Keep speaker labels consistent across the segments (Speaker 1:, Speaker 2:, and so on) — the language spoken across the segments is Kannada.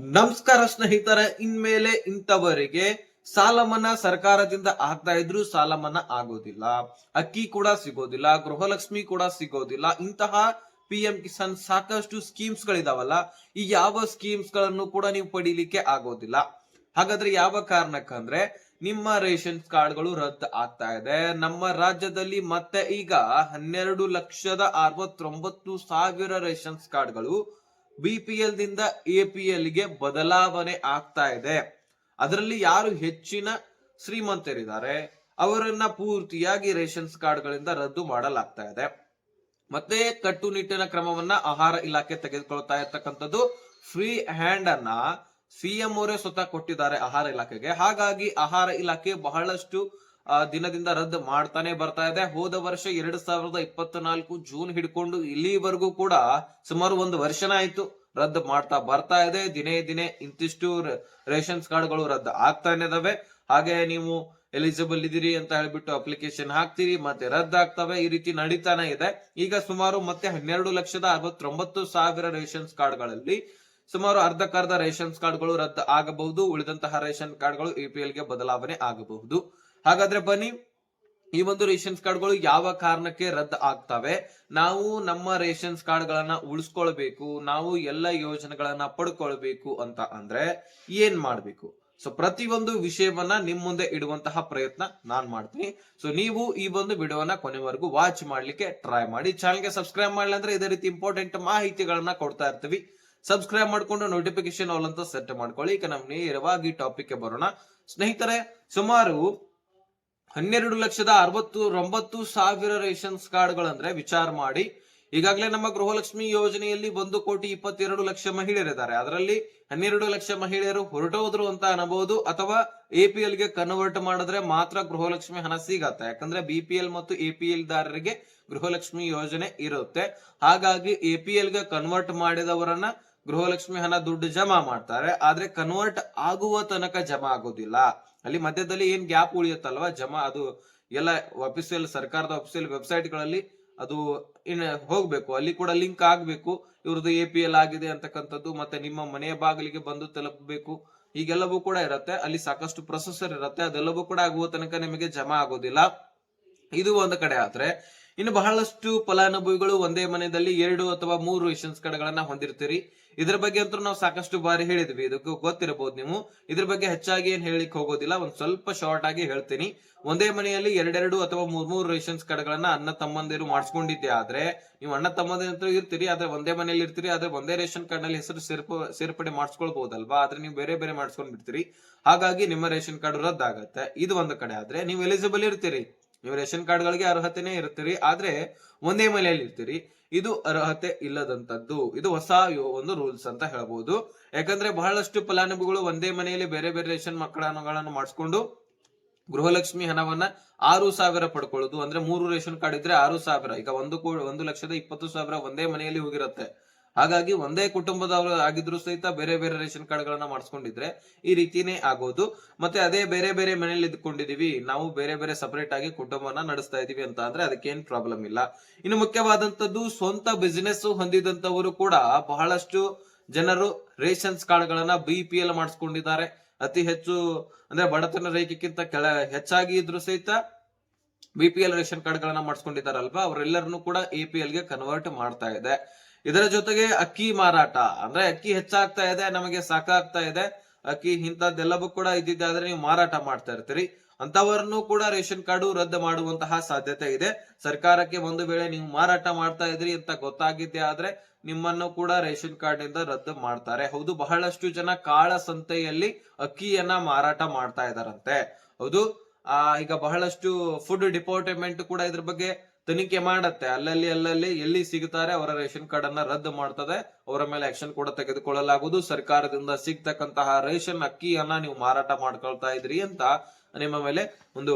Speaker 1: ನಮಸ್ಕಾರ ಸ್ನೇಹಿತರ, ಇನ್ಮೇಲೆ ಇಂಥವರಿಗೆ ಸಾಲ ಮನ್ನಾ ಸರ್ಕಾರದಿಂದ ಆಗ್ತಾ ಇದ್ರು ಸಾಲ ಮನ್ನಾ ಆಗೋದಿಲ್ಲ. ಅಕ್ಕಿ ಕೂಡ ಸಿಗೋದಿಲ್ಲ, ಗೃಹಲಕ್ಷ್ಮಿ ಕೂಡ ಸಿಗೋದಿಲ್ಲ. ಇಂತಹ ಪಿ ಎಂ ಕಿಸಾನ್ ಸಾಕಷ್ಟು ಸ್ಕೀಮ್ಸ್ ಗಳಿದಾವಲ್ಲ, ಈ ಯಾವ ಸ್ಕೀಮ್ಸ್ಗಳನ್ನು ಕೂಡ ನೀವು ಪಡೀಲಿಕ್ಕೆ ಆಗೋದಿಲ್ಲ. ಹಾಗಾದ್ರೆ ಯಾವ ಕಾರಣಕ್ಕಂದ್ರೆ ನಿಮ್ಮ ರೇಷನ್ ಕಾರ್ಡ್ಗಳು ರದ್ದು ಆಗ್ತಾ ಇದೆ. ನಮ್ಮ ರಾಜ್ಯದಲ್ಲಿ ಮತ್ತೆ ಈಗ ಹನ್ನೆರಡು ಲಕ್ಷದ ಅರವತ್ತೊಂಬತ್ತು ಸಾವಿರ ರೇಷನ್ಸ್ ಕಾರ್ಡ್ಗಳು ಬಿಪಿಎಲ್ ದಿಂದ ಎಪಿಎಲ್ಗೆ ಬದಲಾವಣೆ ಆಗ್ತಾ ಇದೆ. ಅದರಲ್ಲಿ ಯಾರು ಹೆಚ್ಚಿನ ಶ್ರೀಮಂತರಿದ್ದಾರೆ, ಅವರನ್ನ ಪೂರ್ತಿಯಾಗಿ ರೇಷನ್ಸ್ ಕಾರ್ಡ್ಗಳಿಂದ ರದ್ದು ಮಾಡಲಾಗ್ತಾ ಇದೆ. ಮತ್ತೆ ಕಟ್ಟುನಿಟ್ಟಿನ ಕ್ರಮವನ್ನ ಆಹಾರ ಇಲಾಖೆ ತೆಗೆದುಕೊಳ್ತಾ ಇರ್ತಕ್ಕಂಥದ್ದು ಫ್ರೀ ಹ್ಯಾಂಡ್ ಅನ್ನ ಸಿಎಂ ಅವರೇ ಸ್ವತಃ ಕೊಟ್ಟಿದ್ದಾರೆ ಆಹಾರ ಇಲಾಖೆಗೆ. ಹಾಗಾಗಿ ಆಹಾರ ಇಲಾಖೆ ಬಹಳಷ್ಟು ದಿನದಿಂದ ರದ್ದು ಮಾಡ್ತಾನೆ ಬರ್ತಾ ಇದೆ. ಹೋದ ವರ್ಷ ಎರಡ್ ಸಾವಿರದ ಇಪ್ಪತ್ನಾಲ್ಕು ಜೂನ್ ಹಿಡ್ಕೊಂಡು ಇಲ್ಲಿವರೆಗೂ ಕೂಡ ಸುಮಾರು ಒಂದು ವರ್ಷನ ಆಯ್ತು ರದ್ದು ಮಾಡ್ತಾ ಬರ್ತಾ ಇದೆ. ದಿನೇ ದಿನೇ ಇಂತಿಷ್ಟು ರೇಷನ್ ರೇಷನ್ಸ್ ಕಾರ್ಡ್ಗಳು ರದ್ದು ಆಗ್ತಾನೆ ಇದಾವೆ. ಹಾಗೆ ನೀವು ಎಲಿಜಿಬಲ್ ಇದೀರಿ ಅಂತ ಹೇಳ್ಬಿಟ್ಟು ಅಪ್ಲಿಕೇಶನ್ ಹಾಕ್ತೀರಿ, ಮತ್ತೆ ರದ್ದಾಗ್ತವೆ ಈ ರೀತಿ ನಡೀತಾನೆ ಇದೆ. ಈಗ ಸುಮಾರು ಮತ್ತೆ ಹನ್ನೆರಡು ಲಕ್ಷದ ಅರವತ್ತೊಂಬತ್ತು ಸಾವಿರ ರೇಷನ್ಸ್ ಕಾರ್ಡ್ಗಳಲ್ಲಿ ಸುಮಾರು ಅರ್ಧಕ್ಕರ್ಧ ರೇಷನ್ಸ್ ಕಾರ್ಡ್ಗಳು ರದ್ದು ಆಗಬಹುದು. ಉಳಿದಂತಹ ರೇಷನ್ ಕಾರ್ಡ್ಗಳು ಎಪಿಎಲ್ಗೆ ಬದಲಾವಣೆ ಆಗಬಹುದು. ಹಾಗಾದ್ರೆ ಬನ್ನಿ, ಈ ಒಂದು ರೇಷನ್ಸ್ ಕಾರ್ಡ್ಗಳು ಯಾವ ಕಾರಣಕ್ಕೆ ರದ್ದು ಆಗ್ತವೆ? ನಾವು ನಮ್ಮ ರೇಷನ್ಸ್ ಕಾರ್ಡ್ಗಳನ್ನ ಉಳಿಸ್ಕೊಳ್ಬೇಕು, ನಾವು ಎಲ್ಲ ಯೋಜನೆಗಳನ್ನ ಪಡ್ಕೊಳ್ಬೇಕು ಅಂತ ಅಂದ್ರೆ ಏನ್ ಮಾಡ್ಬೇಕು? ಸೊ ಪ್ರತಿಯೊಂದು ವಿಷಯವನ್ನ ನಿಮ್ ಮುಂದೆ ಇಡುವಂತಹ ಪ್ರಯತ್ನ ನಾನ್ ಮಾಡ್ತೀನಿ. ಸೊ ನೀವು ಈ ಒಂದು ವಿಡಿಯೋನ ಕೊನೆವರೆಗೂ ವಾಚ್ ಮಾಡ್ಲಿಕ್ಕೆ ಟ್ರೈ ಮಾಡಿ. ಚಾನಲ್ಗೆ ಸಬ್ಸ್ಕ್ರೈಬ್ ಮಾಡಲಿ ಅಂದ್ರೆ ಇದೇ ರೀತಿ ಇಂಪಾರ್ಟೆಂಟ್ ಮಾಹಿತಿಗಳನ್ನ ಕೊಡ್ತಾ ಇರ್ತೀವಿ. ಸಬ್ಸ್ಕ್ರೈಬ್ ಮಾಡ್ಕೊಂಡು ನೋಟಿಫಿಕೇಶನ್ ಆಲ್ ಅಂತ ಸೆಟ್ ಮಾಡ್ಕೊಳ್ಳಿ. ಈಗ ನಾವು ನೇರವಾಗಿ ಟಾಪಿಕ್ ಬರೋಣ. ಸ್ನೇಹಿತರೆ, ಸುಮಾರು ಹನ್ನೆರಡು ಲಕ್ಷದ ಅರವತ್ತು ಒಂಬತ್ತು ಸಾವಿರ ರೇಷನ್ಸ್ ಕಾರ್ಡ್ಗಳಂದ್ರೆ ವಿಚಾರ ಮಾಡಿ ಈಗಾಗಲೇ ನಮ್ಮ ಗೃಹಲಕ್ಷ್ಮಿ ಯೋಜನೆಯಲ್ಲಿ ಒಂದು ಕೋಟಿ ಇಪ್ಪತ್ತೆರಡು ಲಕ್ಷ ಮಹಿಳೆಯರಿದ್ದಾರೆ. ಅದರಲ್ಲಿ ಹನ್ನೆರಡು ಲಕ್ಷ ಮಹಿಳೆಯರು ಹೊರಟೋದ್ರು ಅಂತ ಅನ್ನಬಹುದು ಅಥವಾ ಎಪಿಎಲ್ಗೆ ಕನ್ವರ್ಟ್ ಮಾಡಿದ್ರೆ ಮಾತ್ರ ಗೃಹಲಕ್ಷ್ಮಿ ಹಣ ಸಿಗತ್ತೆ. ಯಾಕಂದ್ರೆ ಬಿಪಿಎಲ್ ಮತ್ತು ಎಪಿಎಲ್ ದಾರರಿಗೆ ಗೃಹಲಕ್ಷ್ಮಿ ಯೋಜನೆ ಇರುತ್ತೆ. ಹಾಗಾಗಿ ಎಪಿಎಲ್ಗೆ ಕನ್ವರ್ಟ್ ಮಾಡಿದವರನ್ನ ಗೃಹಲಕ್ಷ್ಮಿ ಹಣ ದುಡ್ಡು ಜಮಾ ಮಾಡ್ತಾರೆ, ಆದ್ರೆ ಕನ್ವರ್ಟ್ ಆಗುವ ತನಕ ಜಮಾ ಆಗೋದಿಲ್ಲ. ಅಲ್ಲಿ ಮಧ್ಯದಲ್ಲಿ ಏನ್ ಗ್ಯಾಪ್ ಉಳಿಯುತ್ತಲ್ವಾ? ಜಮಾ ಅದು ಎಲ್ಲ ಅಫಿಸಿಯಲ್ ಸರ್ಕಾರದ ಅಫಿಸಿಯಲ್ ವೆಬ್ಸೈಟ್ಗಳಲ್ಲಿ ಅದು ಹೋಗ್ಬೇಕು. ಅಲ್ಲಿ ಕೂಡ ಲಿಂಕ್ ಆಗ್ಬೇಕು. ಇವ್ರದ್ದು ಎ ಪಿ ಎಲ್ ಆಗಿದೆ ಅಂತಕ್ಕಂಥದ್ದು, ಮತ್ತೆ ನಿಮ್ಮ ಮನೆಯ ಬಾಗಿಲಿಗೆ ಬಂದು ತಲುಪಬೇಕು. ಈಗೆಲ್ಲವೂ ಕೂಡ ಇರುತ್ತೆ. ಅಲ್ಲಿ ಸಾಕಷ್ಟು ಪ್ರೊಸೆಸರ್ ಇರುತ್ತೆ. ಅದೆಲ್ಲವೂ ಕೂಡ ಆಗುವ ತನಕ ನಿಮಗೆ ಜಮಾ ಆಗೋದಿಲ್ಲ. ಇದು ಒಂದು ಕಡೆ ಆದ್ರೆ ಇನ್ನು ಬಹಳಷ್ಟು ಫಲಾನುಭವಿಗಳು ಒಂದೇ ಮನೆಯಲ್ಲಿ ಎರಡು ಅಥವಾ ಮೂರು ರೇಷನ್ಸ್ ಕಾರ್ಡ್ಗಳನ್ನ ಹೊಂದಿರ್ತೀರಿ. ಇದ್ರ ಬಗ್ಗೆ ಅಂತೂ ನಾವು ಸಾಕಷ್ಟು ಬಾರಿ ಹೇಳಿದ್ವಿ. ಇದಕ್ಕೂ ಗೊತ್ತಿರಬಹುದು ನೀವು. ಇದ್ರ ಬಗ್ಗೆ ಹೆಚ್ಚಾಗಿ ಏನ್ ಹೇಳಿಕ್ ಹೋಗೋದಿಲ್ಲ. ಒಂದ್ ಸ್ವಲ್ಪ ಶಾರ್ಟ್ ಆಗಿ ಹೇಳ್ತೀನಿ. ಒಂದೇ ಮನೆಯಲ್ಲಿ ಎರಡೆರಡು ಅಥವಾ ಮೂರ್, ಮೂರು ರೇಷನ್ಸ್ ಕಾರ್ಡ್ಗಳನ್ನ ಅಣ್ಣ ತಮ್ಮಂದಿರು ಮಾಡಿಸ್ಕೊಂಡಿದ್ದೆ ಆದ್ರೆ, ನೀವು ಅಣ್ಣ ತಮ್ಮಂದಿರ ಇರ್ತೀರಿ, ಆದ್ರೆ ಒಂದೇ ಮನೆಯಲ್ಲಿ ಇರ್ತೀರಿ, ಆದ್ರೆ ಒಂದೇ ರೇಷನ್ ಕಾರ್ಡ್ನಲ್ಲಿ ಹೆಸರು ಸೇರ್ಪ, ಸೇರ್ಪಡೆ ಮಾಡಿಸ್ಕೊಳ್ಬಹುದಲ್ವಾ? ಆದ್ರೆ ನೀವು ಬೇರೆ ಬೇರೆ ಮಾಡಿಸ್ಕೊಂಡ್ ಬಿಡ್ತೀರಿ ಹಾಗಾಗಿ ನಿಮ್ಮ ರೇಷನ್ ಕಾರ್ಡ್ ರದ್ದಾಗತ್ತೆ. ಇದು ಒಂದು ಕಡೆ ಆದ್ರೆ, ನೀವು ಎಲಿಜಿಬಲ್ ಇರ್ತೀರಿ. ನೀವು ರೇಷನ್ ಕಾರ್ಡ್ಗಳಿಗೆ ಅರ್ಹತೆನೇ ಇರ್ತೀರಿ ಆದ್ರೆ ಒಂದೇ ಮನೆಯಲ್ಲಿ ಇರ್ತೀರಿ. ಇದು ಅರ್ಹತೆ ಇಲ್ಲದಂತದ್ದು ಇದು ಹೊಸ ಒಂದು ರೂಲ್ಸ್ ಅಂತ ಹೇಳಬಹುದು ಯಾಕಂದ್ರೆ ಬಹಳಷ್ಟು ಫಲಾನುಭವಿಗಳು ಒಂದೇ ಮನೆಯಲ್ಲಿ ಬೇರೆ ಬೇರೆ ರೇಷನ್ ಮಕ್ಕಳನ್ನು ಮಾಡಿಸ್ಕೊಂಡು ಗೃಹಲಕ್ಷ್ಮಿ ಹಣವನ್ನ ಆರು ಸಾವಿರ ಪಡ್ಕೊಳ್ಳೋದು. ಅಂದ್ರೆ ಮೂರು ರೇಷನ್ ಕಾರ್ಡ್ ಇದ್ರೆ ಆರು ಸಾವಿರ. ಈಗ ಒಂದು ಕೋ, ಒಂದು ಲಕ್ಷದ ಇಪ್ಪತ್ತು ಸಾವಿರ ಒಂದೇ ಮನೆಯಲ್ಲಿ ಹೋಗಿರುತ್ತೆ. ಹಾಗಾಗಿ ಒಂದೇ ಕುಟುಂಬದವರು ಆಗಿದ್ರು ಸಹಿತ ಬೇರೆ ಬೇರೆ ರೇಷನ್ ಕಾರ್ಡ್ ಗಳನ್ನ ಮಾಡಿಸ್ಕೊಂಡಿದ್ರೆ ಈ ರೀತಿನೇ ಆಗೋದು. ಮತ್ತೆ ಅದೇ ಬೇರೆ ಬೇರೆ ಮನೆಯಲ್ಲಿ ಇದ್ಕೊಂಡಿದೀವಿ, ನಾವು ಬೇರೆ ಬೇರೆ ಸಪರೇಟ್ ಆಗಿ ಕುಟುಂಬನ ನಡೆಸ್ತಾ ಇದೀವಿ ಅಂತ ಅಂದ್ರೆ ಅದಕ್ಕೇನ್ ಪ್ರಾಬ್ಲಮ್ ಇಲ್ಲ. ಇನ್ನು ಮುಖ್ಯವಾದಂತದ್ದು ಸ್ವಂತ ಬಿಸಿನೆಸ್ ಹೊಂದಿದಂತವರು ಕೂಡ ಬಹಳಷ್ಟು ಜನರು ರೇಷನ್ಸ್ ಕಾರ್ಡ್ ಗಳನ್ನ ಬಿ ಪಿ ಎಲ್ ಮಾಡಿಸ್ಕೊಂಡಿದ್ದಾರೆ. ಅತಿ ಹೆಚ್ಚು ಅಂದ್ರೆ ಬಡತನ ರೇಖೆಗಿಂತ ಕೆಳ ಹೆಚ್ಚಾಗಿ ಇದ್ರು ಸಹಿತ B P L ration card ಗಳನ್ನ ಮಾಡಿಸ್ಕೊಂಡಿದ್ದಾರಲ್ವಾ, ಅವರೆಲ್ಲರನ್ನು ಕೂಡ ಎ ಪಿ ಎಲ್ಗೆ ಕನ್ವರ್ಟ್ ಮಾಡ್ತಾ ಇದೆ. ಇದರ ಜೊತೆಗೆ ಅಕ್ಕಿ ಮಾರಾಟ. ಅಂದ್ರೆ ಅಕ್ಕಿ ಹೆಚ್ಚಾಗ್ತಾ ಇದೆ, ನಮಗೆ ಸಾಕಾಗ್ತಾ ಇದೆ. ಅಕ್ಕಿ ಇಂಥದ್ದೆಲ್ಲವೂ ಕೂಡ ಇದ್ದಿದ್ದೆ ಆದ್ರೆ ನೀವು ಮಾರಾಟ ಮಾಡ್ತಾ ಇರ್ತೀರಿ. ಅಂತವರನ್ನು ಕೂಡ ರೇಷನ್ ಕಾರ್ಡು ರದ್ದು ಮಾಡುವಂತಹ ಸಾಧ್ಯತೆ ಇದೆ. ಸರ್ಕಾರಕ್ಕೆ ಒಂದು ವೇಳೆ ನೀವು ಮಾರಾಟ ಮಾಡ್ತಾ ಇದ್ರಿ ಅಂತ ಗೊತ್ತಾಗಿದ್ದೆ ಆದ್ರೆ ನಿಮ್ಮನ್ನು ಕೂಡ ರೇಷನ್ ಕಾರ್ಡ್ನಿಂದ ರದ್ದು ಮಾಡ್ತಾರೆ. ಹೌದು, ಬಹಳಷ್ಟು ಜನ ಕಾಳ ಸಂತೆಯಲ್ಲಿ ಅಕ್ಕಿಯನ್ನ ಮಾರಾಟ ಮಾಡ್ತಾ ಇದಾರಂತೆ. ಹೌದು, ಆ, ಈಗ ಬಹಳಷ್ಟು ಫುಡ್ ಡಿಪಾರ್ಟ್ಮೆಂಟ್ ಕೂಡ ಇದ್ರ ಬಗ್ಗೆ ತನಿಖೆ ಮಾಡತ್ತೆ. ಅಲ್ಲಲ್ಲಿ ಅಲ್ಲಲ್ಲಿ ಎಲ್ಲಿ ಸಿಗುತ್ತಾರೆ ಅವರ ರೇಷನ್ ಕಾರ್ಡ್ ಅನ್ನ ರದ್ದು ಮಾಡ್ತದೆ. ಅವರ ಮೇಲೆ ಆಕ್ಷನ್ ಕೂಡ ತೆಗೆದುಕೊಳ್ಳಲಾಗುವುದು. ಸರ್ಕಾರದಿಂದ ಸಿಗ್ತಕ್ಕಂತಹ ರೇಷನ್ ಅಕ್ಕಿಯನ್ನ ನೀವು ಮಾರಾಟ ಮಾಡ್ಕೊಳ್ತಾ ಇದ್ರಿ ಅಂತ ನಿಮ್ಮ ಮೇಲೆ ಒಂದು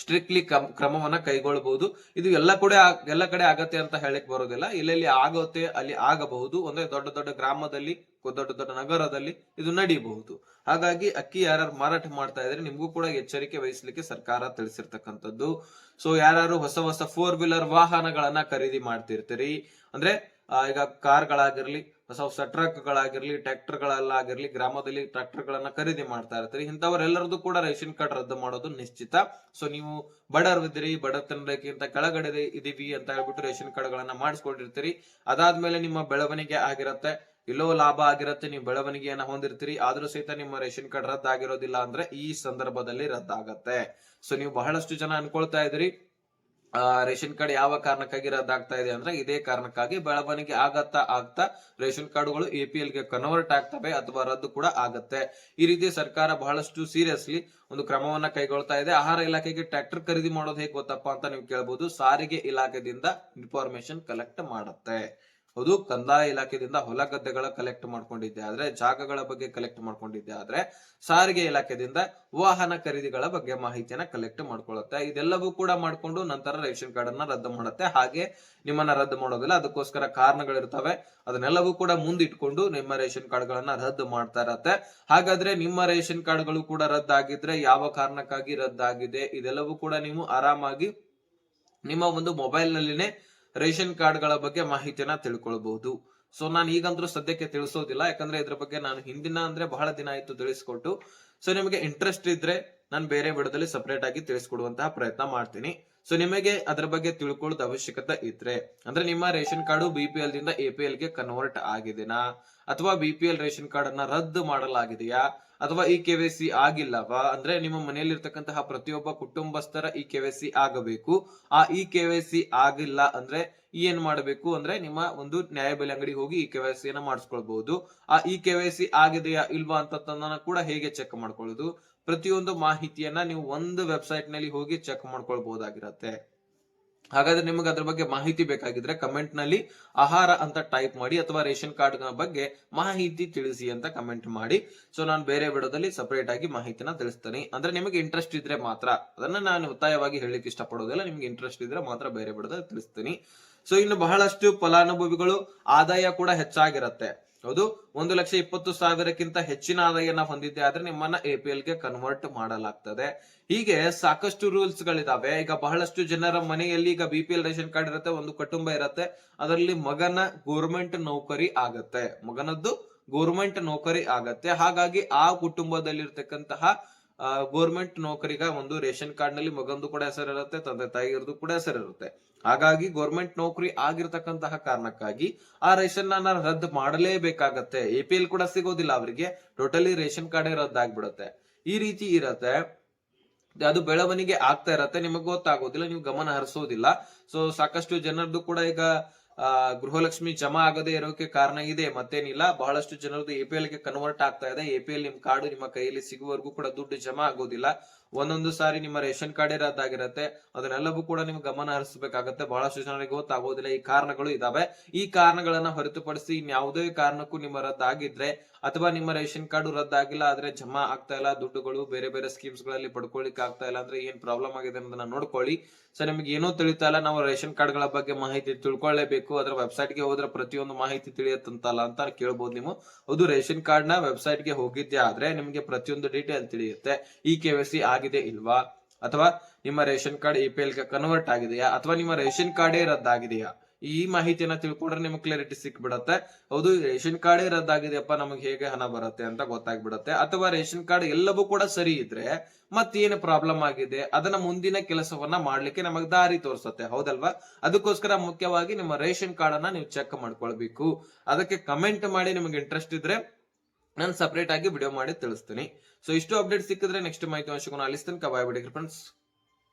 Speaker 1: ಸ್ಟ್ರಿಕ್ಟ್ಲಿ ಕ್ರಮವನ್ನ ಕೈಗೊಳ್ಳಬಹುದು ಇದು ಎಲ್ಲ ಕೂಡ ಎಲ್ಲ ಕಡೆ ಆಗತ್ತೆ ಅಂತ ಹೇಳಕ್ ಬರೋದಿಲ್ಲ. ಎಲ್ಲೆಲ್ಲಿ ಆಗುತ್ತೆ ಅಲ್ಲಿ ಆಗಬಹುದು. ಅಂದ್ರೆ ದೊಡ್ಡ ದೊಡ್ಡ ಗ್ರಾಮದಲ್ಲಿ, ದೊಡ್ಡ ದೊಡ್ಡ ನಗರದಲ್ಲಿ ಇದು ನಡೀಬಹುದು. ಹಾಗಾಗಿ ಅಕ್ಕಿ ಯಾರು ಮಾರಾಟ ಮಾಡ್ತಾ ಇದ್ರೆ ನಿಮ್ಗೂ ಕೂಡ ಎಚ್ಚರಿಕೆ ವಹಿಸ್ಲಿಕ್ಕೆ ಸರ್ಕಾರ ತಿಳಿಸಿರ್ತಕ್ಕಂಥದ್ದು. ಸೊ ಯಾರು ಹೊಸ ಹೊಸ ಫೋರ್ ವೀಲರ್ ವಾಹನಗಳನ್ನ ಖರೀದಿ ಮಾಡ್ತಿರ್ತೀರಿ, ಅಂದ್ರೆ ಈಗ ಕಾರ್ಗಳಾಗಿರ್ಲಿ, ಹೊಸ ಹೊಸ ಟ್ರಕ್ ಗಳಾಗಿರ್ಲಿ ಟ್ರ್ಯಾಕ್ಟರ್ ಗಳಲ್ಲಾಗಿರ್ಲಿ ಗ್ರಾಮದಲ್ಲಿ ಟ್ರ್ಯಾಕ್ಟರ್ ಗಳನ್ನ ಖರೀದಿ ಮಾಡ್ತಾ ಇರ್ತೀರಿ. ಇಂಥವರೆಲ್ಲರದ್ದು ಕೂಡ ರೇಷನ್ ಕಾರ್ಡ್ ರದ್ದು ಮಾಡೋದು ನಿಶ್ಚಿತ. ಸೊ ನೀವು ಬಡವರಿದ್ದೀರಿ ಬಡತನ ರೇಖೆಗಿಂತ ಕೆಳಗಡೆ ಇದೀವಿ ಅಂತ ಹೇಳ್ಬಿಟ್ಟು ರೇಷನ್ ಕಾರ್ಡ್ ಗಳನ್ನ ಮಾಡಿಸ್ಕೊಂಡಿರ್ತೀರಿ. ಅದಾದ್ಮೇಲೆ ನಿಮ್ಮ ಬೆಳವಣಿಗೆ ಆಗಿರತ್ತೆ. ಇಲ್ಲೋ ಲಾಭ ಆಗಿರತ್ತೆ, ನೀವು ಬೆಳವಣಿಗೆಯನ್ನ ಹೊಂದಿರ್ತೀರಿ. ಆದ್ರೂ ಸಹಿತ ನಿಮ್ಮ ರೇಷನ್ ಕಾರ್ಡ್ ರದ್ದಾಗಿರೋದಿಲ್ಲ ಅಂದ್ರೆ ಈ ಸಂದರ್ಭದಲ್ಲಿ ರದ್ದಾಗತ್ತೆ. ಸೊ ನೀವು ಬಹಳಷ್ಟು ಜನ ಅನ್ಕೊಳ್ತಾ ಇದ್ರಿ ರೇಷನ್ ಕಾರ್ಡ್ ಯಾವ ಕಾರಣಕ್ಕಾಗಿ ರದ್ದಾಗ್ತಾ ಇದೆ ಅಂದ್ರೆ ಇದೇ ಕಾರಣಕ್ಕಾಗಿ ಬೆಳವಣಿಗೆ ಆಗತ್ತಾ ಆಗ್ತಾ ರೇಷನ್ ಕಾರ್ಡ್ಗಳು ಎ ಪಿ ಎಲ್ಗೆ ಕನ್ವರ್ಟ್ ಆಗ್ತವೆ ಅಥವಾ ರದ್ದು ಕೂಡ ಆಗತ್ತೆ. ಈ ರೀತಿ ಸರ್ಕಾರ ಬಹಳಷ್ಟು ಸೀರಿಯಸ್ಲಿ ಒಂದು ಕ್ರಮವನ್ನ ಕೈಗೊಳ್ತಾ ಇದೆ. ಆಹಾರ ಇಲಾಖೆಗೆ ಟ್ರ್ಯಾಕ್ಟರ್ ಖರೀದಿ ಮಾಡೋದು ಹೇಗೆ ಗೊತ್ತಪ್ಪ ಅಂತ ನೀವು ಕೇಳಬಹುದು ಸಾರಿಗೆ ಇಲಾಖೆದಿಂದ ಇನ್ಫಾರ್ಮೇಶನ್ ಕಲೆಕ್ಟ್ ಮಾಡುತ್ತೆ. ಹೌದು ಕಂದಾಯ ಇಲಾಖೆದಿಂದ ಹೊಲ ಗದ್ದೆಗಳ ಕಲೆಕ್ಟ್ ಮಾಡ್ಕೊಂಡಿದ್ದೆ. ಆದ್ರೆ ಜಾಗಗಳ ಬಗ್ಗೆ ಕಲೆಕ್ಟ್ ಮಾಡ್ಕೊಂಡಿದ್ದೆ. ಆದ್ರೆ ಸಾರಿಗೆ ಇಲಾಖೆದಿಂದ ವಾಹನ ಖರೀದಿಗಳ ಬಗ್ಗೆ ಮಾಹಿತಿಯನ್ನ ಕಲೆಕ್ಟ್ ಮಾಡ್ಕೊಳ್ಳುತ್ತೆ. ಇದೆಲ್ಲವೂ ಕೂಡ ಮಾಡ್ಕೊಂಡು ನಂತರ ರೇಷನ್ ಕಾರ್ಡ್ ಅನ್ನ ರದ್ದು ಮಾಡುತ್ತೆ. ಹಾಗೆ ನಿಮ್ಮನ್ನ ರದ್ದು ಮಾಡೋದಿಲ್ಲ. ಅದಕ್ಕೋಸ್ಕರ ಕಾರಣಗಳಿರ್ತವೆ. ಅದನ್ನೆಲ್ಲವೂ ಕೂಡ ಮುಂದಿಟ್ಕೊಂಡು ನಿಮ್ಮ ರೇಷನ್ ಕಾರ್ಡ್ ಗಳನ್ನ ರದ್ದು ಮಾಡ್ತಾ ಇರತ್ತೆ. ಹಾಗಾದ್ರೆ ನಿಮ್ಮ ರೇಷನ್ ಕಾರ್ಡ್ಗಳು ಕೂಡ ರದ್ದಾಗಿದ್ರೆ ಯಾವ ಕಾರಣಕ್ಕಾಗಿ ರದ್ದಾಗಿದೆ? ಇದೆಲ್ಲವೂ ಕೂಡ ನೀವು ಆರಾಮಾಗಿ ನಿಮ್ಮ ಒಂದು ಮೊಬೈಲ್ ನಲ್ಲಿನೇ ರೇಷನ್ ಕಾರ್ಡ್ಗಳ ಬಗ್ಗೆ ಮಾಹಿತಿಯನ್ನ ತಿಳ್ಕೊಳ್ಬಹುದು. ಸೊ ನಾನು ಈಗಂದ್ರೂ ಸದ್ಯಕ್ಕೆ ತಿಳಿಸೋದಿಲ್ಲ. ಯಾಕಂದ್ರೆ ಇದ್ರ ಬಗ್ಗೆ ನಾನು ಹಿಂದಿನ ಅಂದ್ರೆ ಬಹಳ ದಿನ ಆಯ್ತು ತಿಳಿಸ್ಕೊಟ್ಟು. ಸೊ ನಿಮಗೆ ಇಂಟ್ರೆಸ್ಟ್ ಇದ್ರೆ ನಾನು ಬೇರೆ ವಿಡದಲ್ಲಿ ಸಪರೇಟ್ ಆಗಿ ತಿಳಿಸ್ಕೊಡುವಂತಹ ಪ್ರಯತ್ನ ಮಾಡ್ತೀನಿ. ಸೊ ನಿಮಗೆ ಅದ್ರ ಬಗ್ಗೆ ತಿಳ್ಕೊಳ್ಳೋದು ಅವಶ್ಯಕತೆ ಇದ್ರೆ. ಅಂದ್ರೆ ನಿಮ್ಮ ration card B P L ದಿಂದ ಎ ಪಿ ಎಲ್ಗೆ ಕನ್ವರ್ಟ್ ಆಗಿದೆನಾ? ಅಥವಾ B P L ration card ಅನ್ನ ರದ್ದು ಮಾಡಲಾಗಿದೆಯಾ? ಅಥವಾ ಈ ಕೆ ಸಿ ಆಗಿಲ್ಲವಾ? ಅಂದ್ರೆ ನಿಮ್ಮ ಮನೆಯಲ್ಲಿರ್ತಕ್ಕಂತಹ ಪ್ರತಿಯೊಬ್ಬ ಕುಟುಂಬಸ್ಥರ ಈ ಕೆ ಸಿ ಆಗಬೇಕು. ಆ ಈ ಕೆ ಸಿ ಆಗಿಲ್ಲ ಅಂದ್ರೆ ಏನ್ ಮಾಡಬೇಕು? ಅಂದ್ರೆ ನಿಮ್ಮ ಒಂದು ನ್ಯಾಯಬೆಲೆ ಅಂಗಡಿ ಹೋಗಿ ಈ ಕೆ ವೈ ಸಿ ಮಾಡಿಸ್ಕೊಳ್ಬಹುದು. ಆ ಇ ಕೆ ವೈ ಸಿ ಆಗಿದೆಯಾ ಇಲ್ವಾ ಅಂತ ಕೂಡ ಹೇಗೆ ಚೆಕ್ ಮಾಡ್ಕೊಳ್ಳೋದು? ಪ್ರತಿಯೊಂದು ಮಾಹಿತಿಯನ್ನ ನೀವು ಒಂದು ವೆಬ್ಸೈಟ್ನಲ್ಲಿ ಹೋಗಿ ಚೆಕ್ ಮಾಡ್ಕೊಳ್ಬಹುದಾಗಿರತ್ತೆ. ಹಾಗಾದ್ರೆ ನಿಮಗೆ ಅದ್ರ ಬಗ್ಗೆ ಮಾಹಿತಿ ಬೇಕಾಗಿದ್ರೆ ಕಮೆಂಟ್ನಲ್ಲಿ ಆಹಾರ ಅಂತ ಟೈಪ್ ಮಾಡಿ ಅಥವಾ ರೇಷನ್ ಕಾರ್ಡ್ ಬಗ್ಗೆ ಮಾಹಿತಿ ತಿಳಿಸಿ ಅಂತ ಕಮೆಂಟ್ ಮಾಡಿ. ಸೊ ನಾನು ಬೇರೆ ವಿಡೋದಲ್ಲಿ ಸಪರೇಟ್ ಆಗಿ ಮಾಹಿತಿನ ತಿಳಿಸ್ತೇನೆ. ಅಂದ್ರೆ ನಿಮಗೆ ಇಂಟ್ರೆಸ್ಟ್ ಇದ್ರೆ ಮಾತ್ರ. ಅದನ್ನ ನಾನು ಒತ್ತಾಯವಾಗಿ ಹೇಳಲಿಕ್ಕೆ ಇಷ್ಟಪಡೋದಿಲ್ಲ. ನಿಮ್ಗೆ ಇಂಟ್ರೆಸ್ಟ್ ಇದ್ರೆ ಮಾತ್ರ ಬೇರೆ ವಿಡಿಯೋದಲ್ಲಿ ತಿಳಿಸ್ತೀನಿ. ಸೊ ಇನ್ನು ಬಹಳಷ್ಟು ಫಲಾನುಭವಿಗಳು ಆದಾಯ ಕೂಡ ಹೆಚ್ಚಾಗಿರತ್ತೆ. ಹೌದು, ಒಂದು ಲಕ್ಷ ಇಪ್ಪತ್ತು ಸಾವಿರಕ್ಕಿಂತ ಹೆಚ್ಚಿನ ಆದಾಯನ ಹೊಂದಿದ್ದೆ, ಆದ್ರೆ ನಿಮ್ಮನ್ನ ಎ ಪಿ ಎಲ್ಗೆ ಕನ್ವರ್ಟ್ ಮಾಡಲಾಗ್ತದೆ. ಹೀಗೆ ಸಾಕಷ್ಟು ರೂಲ್ಸ್ ಗಳಿದಾವೆ. ಈಗ ಬಹಳಷ್ಟು ಜನರ ಮನೆಯಲ್ಲಿ ಈಗ B P L ration card ಇರುತ್ತೆ, ಒಂದು ಕುಟುಂಬ ಇರುತ್ತೆ. ಅದರಲ್ಲಿ ಮಗನ ಗೋರ್ಮೆಂಟ್ ನೌಕರಿ ಆಗತ್ತೆ. ಮಗನದ್ದು ಗೋರ್ಮೆಂಟ್ ನೌಕರಿ ಆಗತ್ತೆ. ಹಾಗಾಗಿ ಆ ಕುಟುಂಬದಲ್ಲಿರ್ತಕ್ಕಂತಹ ಗೋರ್ಮೆಂಟ್ ನೌಕರಿಗ ಒಂದು ರೇಷನ್ ಕಾರ್ಡ್ನಲ್ಲಿ ಮಗಂದು ಕೂಡ ಹೆಸರಿರುತ್ತೆ, ತಂದೆ ತಾಯಿಯರದು ಕೂಡ ಹೆಸರಿರುತ್ತೆ. ಹಾಗಾಗಿ ಗೌರ್ಮೆಂಟ್ ನೌಕರಿ ಆಗಿರ್ತಕ್ಕಂತಹ ಕಾರಣಕ್ಕಾಗಿ ಆ ರೇಷನ್ ಅನ್ನ ರದ್ದು ಮಾಡಲೇಬೇಕಾಗತ್ತೆ. ಎ ಪಿ ಎಲ್ ಕೂಡ ಸಿಗೋದಿಲ್ಲ ಅವರಿಗೆ. ಟೋಟಲಿ ರೇಷನ್ ಕಾರ್ಡ್ ರದ್ದಾಗ್ಬಿಡುತ್ತೆ. ಈ ರೀತಿ ಇರತ್ತೆ. ಅದು ಬೆಳವಣಿಗೆ ಆಗ್ತಾ ಇರತ್ತೆ. ನಿಮಗೆ ಗೊತ್ತಾಗೋದಿಲ್ಲ, ನೀವು ಗಮನ ಹರಿಸೋದಿಲ್ಲ. ಸೊ ಸಾಕಷ್ಟು ಜನರದ್ದು ಕೂಡ ಈಗ ಗೃಹಲಕ್ಷ್ಮಿ ಜಮಾ ಆಗದೆ ಇರೋಕೆ ಕಾರಣ ಇದೆ. ಮತ್ತೇನಿಲ್ಲ. ಬಹಳಷ್ಟು ಜನರದ್ದು ಎ ಪಿ ಎಲ್ಗೆ ಕನ್ವರ್ಟ್ ಆಗ್ತಾ ಇದೆ. ಎ ಪಿ ಎಲ್ ನಿಮ್ ಕಾರ್ಡ್ ನಿಮ್ಮ ಕೈಯಲ್ಲಿ ಸಿಗುವವರೆಗೂ ಕೂಡ ದುಡ್ಡು ಜಮಾ ಆಗೋದಿಲ್ಲ. ಒಂದೊಂದು ಸಾರಿ ನಿಮ್ಮ ರೇಷನ್ ಕಾರ್ಡ್ ರದ್ದಾಗಿರತ್ತೆ ಅದನ್ನೆಲ್ಲವೂ ಕೂಡ ನಿಮ್ಗೆ ಗಮನ ಹರಿಸಬೇಕಾಗತ್ತೆ. ಬಹಳಷ್ಟು ಜನರಿಗೆ ಗೊತ್ತಾಗೋದಿಲ್ಲ. ಈ ಕಾರಣಗಳು ಇದಾವೆ. ಈ ಕಾರಣಗಳನ್ನ ಹೊರತುಪಡಿಸಿ ಇನ್ಯಾವುದೇ ಕಾರಣಕ್ಕೂ ನಿಮ್ಮ ರದ್ದಾಗಿದ್ರೆ ಅಥವಾ ನಿಮ್ಮ ರೇಷನ್ ಕಾರ್ಡ್ ರದ್ದಾಗಿಲ್ಲ ಆದ್ರೆ ಜಮಾ ಆಗ್ತಾ ಇಲ್ಲ, ದುಡ್ಡುಗಳು ಬೇರೆ ಬೇರೆ ಸ್ಕೀಮ್ಸ್ಗಳಲ್ಲಿ ಪಡ್ಕೊಳ್ಳಿಕ್ ಆಗ್ತಾ ಇಲ್ಲ ಅಂದ್ರೆ ಏನ್ ಪ್ರಾಬ್ಲಮ್ ಆಗಿದೆ ಅನ್ನೋದನ್ನ ನೋಡ್ಕೊಳ್ಳಿ. ಸೊ ನಿಮ್ಗೆ ಏನೂ ತಿಳಿತಾ ಇಲ್ಲ. ನಾವು ರೇಷನ್ ಕಾರ್ಡ್ಗಳ ಬಗ್ಗೆ ಮಾಹಿತಿ ತಿಳ್ಕೊಳ್ಳೇಬೇಕು ಅದ್ರ ವೆಬ್ಸೈಟ್ಗೆ ಹೋದ್ರೆ ಪ್ರತಿಯೊಂದು ಮಾಹಿತಿ ತಿಳಿಯತ್ತಂತಲ್ಲ ಅಂತ ಕೇಳ್ಬೋದು ನೀವು. ಅದು ರೇಷನ್ ಕಾರ್ಡ್ನ ವೆಬ್ಸೈಟ್ಗೆ ಹೋಗಿದ್ದೆ ಆದ್ರೆ ನಿಮ್ಗೆ ಪ್ರತಿಯೊಂದು ಡೀಟೇಲ್ ತಿಳಿಯುತ್ತೆ. ಈ ಕೆ ಸಿ ಆಗಿದೆ ಇಲ್ವಾ? ಅಥವಾ ನಿಮ್ಮ ರೇಷನ್ ಕಾರ್ಡ್ ಎ ಪಿ ಗೆ ಕನ್ವರ್ಟ್ ಆಗಿದೆಯಾ? ಅಥವಾ ನಿಮ್ಮ ರೇಷನ್ ಕಾರ್ಡೇ ರದ್ದಾಗಿದೆಯಾ? ಈ ಮಾಹಿತಿಯನ್ನ ತಿಳ್ಕೊಂಡ್ರೆ ನಿಮ್ಗೆ ಕ್ಲಾರಿಟಿ ಸಿಕ್ಬಿಡತ್ತೆ. ಹೌದು ರೇಷನ್ ಕಾರ್ಡೇ ರದ್ದಾಗಿದೆಯಪ್ಪ, ನಮಗೆ ಹೇಗೆ ಹಣ ಬರುತ್ತೆ ಅಂತ ಗೊತ್ತಾಗ್ಬಿಡತ್ತೆ. ಅಥವಾ ರೇಷನ್ ಕಾರ್ಡ್ ಎಲ್ಲವೂ ಕೂಡ ಸರಿ ಇದ್ರೆ ಮತ್ತೇನು ಪ್ರಾಬ್ಲಮ್ ಆಗಿದೆ? ಅದನ್ನ ಮುಂದಿನ ಕೆಲಸವನ್ನ ಮಾಡ್ಲಿಕ್ಕೆ ನಮಗೆ ದಾರಿ ತೋರಿಸುತ್ತೆ. ಹೌದಲ್ವಾ? ಅದಕ್ಕೋಸ್ಕರ ಮುಖ್ಯವಾಗಿ ನಿಮ್ಮ ರೇಷನ್ ಕಾರ್ಡ್ ಅನ್ನ ನೀವು ಚೆಕ್ ಮಾಡ್ಕೊಳ್ಬೇಕು. ಅದಕ್ಕೆ ಕಮೆಂಟ್ ಮಾಡಿ ನಿಮಗೆ ಇಂಟ್ರೆಸ್ಟ್ ಇದ್ರೆ ನಾನು ಸಪ್ರೇಟ್ ಆಗಿ ವಿಡಿಯೋ ಮಾಡಿ ತಿಳಿಸ್ತೀನಿ. ಸೊ ಇಷ್ಟು ಅಪ್ಡೇಟ್ ಸಿಕ್ಕಿದ್ರೆ ನೆಕ್ಸ್ಟ್ ಮಾಹಿತಿ ಅಂಶಗಳನ್ನು ಅಲ್ಲಿಸ್ತೇನೆ ಕಬಾಯ್ ಬಿಡಿ ಫ್ರೆಂಡ್ಸ್